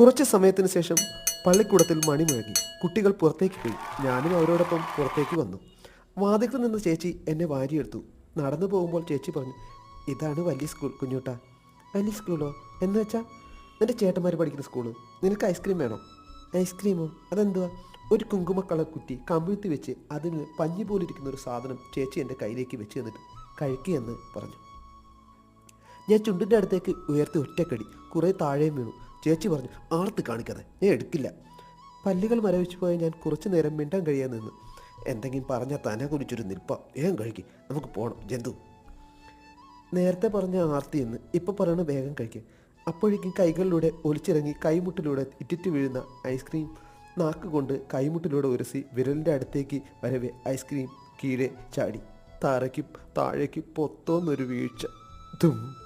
കുറച്ച് സമയത്തിന് ശേഷം പള്ളിക്കൂടത്തിൽ മണി മുഴങ്ങി കുട്ടികൾ പുറത്തേക്ക് പോയി. ഞാനും അവരോടൊപ്പം പുറത്തേക്ക് വന്നു. വാതിക്കൽ നിന്ന് ചേച്ചി എന്നെ വാരിയെടുത്തു. നടന്നു പോകുമ്പോൾ ചേച്ചി പറഞ്ഞു ഇതാണ് വലിയ സ്കൂൾ കുഞ്ഞൂട്ടാ. വലിയ സ്കൂളോ? എന്ന് വെച്ചാൽ എന്റെ ചേട്ടന്മാർ പഠിക്കുന്ന സ്കൂൾ. നിനക്ക് ഐസ്ക്രീം വേണോ? ഐസ്ക്രീമോ അതെന്തുവാ? ഒരു കുങ്കുമ കളർ കുറ്റി കമ്പിഴ്ത്തി വെച്ച് അതിന് പഞ്ഞി പോലിരിക്കുന്ന ഒരു സാധനം ചേച്ചി എന്റെ കയ്യിലേക്ക് വെച്ച് തന്നിട്ട് കഴിക്കുകയെന്ന് പറഞ്ഞു. ഞാൻ ചുണ്ടിന്റെ അടുത്തേക്ക് ഉയർത്തി ഒറ്റക്കടി. കുറേ താഴെയും വീണു. ചേച്ചി പറഞ്ഞു ആർത്ത് കാണിക്കാതെ ഞാൻ എടുക്കില്ല. പല്ലുകൾ മരവിച്ചു പോയ ഞാൻ കുറച്ചു നേരം മിണ്ടാൻ കഴിയാൻ നിന്ന്. എന്തെങ്കിലും പറഞ്ഞാൽ തന്നെ കുറിച്ചൊരു നിൽപ്പ. വേഗം കഴിക്കും നമുക്ക് പോകണം ജന്തു. നേരത്തെ പറഞ്ഞ ആർത്തി എന്ന് ഇപ്പം പറയണ വേഗം കഴിക്കുക അപ്പോഴേക്കും കൈകളിലൂടെ ഒലിച്ചിറങ്ങി കൈമുട്ടിലൂടെ ഇറ്റിറ്റ് വീഴുന്ന ഐസ്ക്രീം നാക്ക് കൊണ്ട് കൈമുട്ടിലൂടെ ഉരസി വിരലിന്റെ അടുത്തേക്ക് വരവെ ഐസ്ക്രീം കീഴെ ചാടി. താരയ്ക്കും താഴേക്ക് പൊത്തോന്നൊരു വീഴ്ച. തും